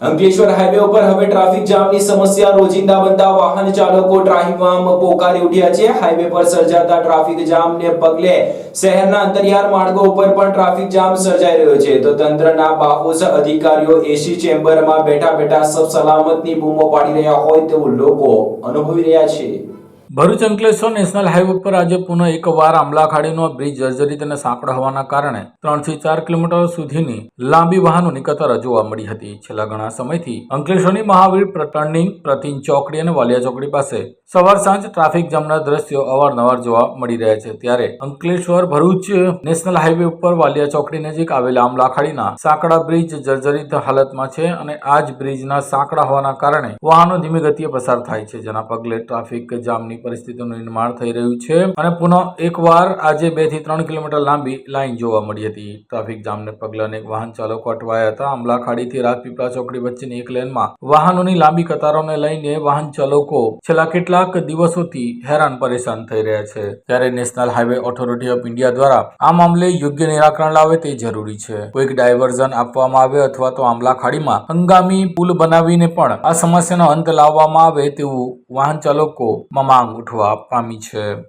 Ankleshwar highway ઉપર હવે traffic જામની સમસ્યા. રોજિંદા બનતા વાહન ચાલકો ટ્રાફિકમાં પોકારી ઉઠ્યા છે. હાઈવે પર સર્જાતા ટ્રાફિક જામને પગલે શહેરના અંતરિયાળ માર્ગો ઉપર પણ ટ્રાફિક જામ સર્જાઈ રહ્યો છે. તો તંત્રના બાહોસ અધિકારીઓ એસી ચેમ્બરમાં બેઠા બેઠા સબ સલામતની બૂમો પાડી રહ્યા હોય તેવું લોકો અનુભવી રહ્યા છે. ભરૂચ અંકલેશ્વર નેશનલ હાઈવે પર આજે પુનઃ એકવાર આંબલા ખાડીનો બ્રિજ જર્જરિત અને સાંકડા હોવાના કારણે ત્રણથી ચાર કિલોમીટર સુધીની લાંબી વાહનોની કતાર જોવા મળી હતી. છેલ્લા ઘણા સમયથી અંકલેશ્વરની મહાવીર ટર્નિંગ પ્રતિન ચોકડી અને વાલિયા ચોકડી પાસે સવાર સાંજ ટ્રાફિક જામના દ્રશ્યો અવારનવાર જોવા મળી રહ્યા છે. ત્યારે અંકલેશ્વર, ભરૂચ નેશનલ હાઈવે ઉપર વાલિયા ચોકડી નજીક આવેલા આંબલાખાડીના સાંકડા બ્રિજ જર્જરિત હાલતમાં છે અને આ જ બ્રિજના સાંકડા હોવાના કારણે વાહનો ધીમી ગતિએ પસાર થાય છે. જેના પગલે ટ્રાફિક જામની પરિસ્થિતિનું નિર્માણ થઈ રહ્યું છે. અને પુનઃ એકવાર આજે બેથી ત્રણ કિલોમીટર લાંબી લાઇન જોવા મળી હતી. ટ્રાફિક જામને પગલે અનેક વાહન ચાલકો અટવાયા હતા. આંબલા રાજપીપળા ચોકડી વચ્ચેની એક લેનમાં વાહનોની લાંબી કતારોને લઈને વાહન ચાલકો છેલ્લા કેટલાક દિવસોથી હેરાન પરેશાન થઈ રહ્યા છે. ત્યારે national highway authority of India દ્વારા આ મામલે યોગ્ય નિરાકરણ લાવે તે જરૂરી છે. કોઈક ડાયવર્ઝન આપવામાં આવે અથવા તો આંબલા ખાડીમાં હંગામી પુલ બનાવીને પણ આ સમસ્યાનો અંત લાવવામાં આવે તેવું વાહન ચાલકોમાં માંગ ઉઠવા પામી છે.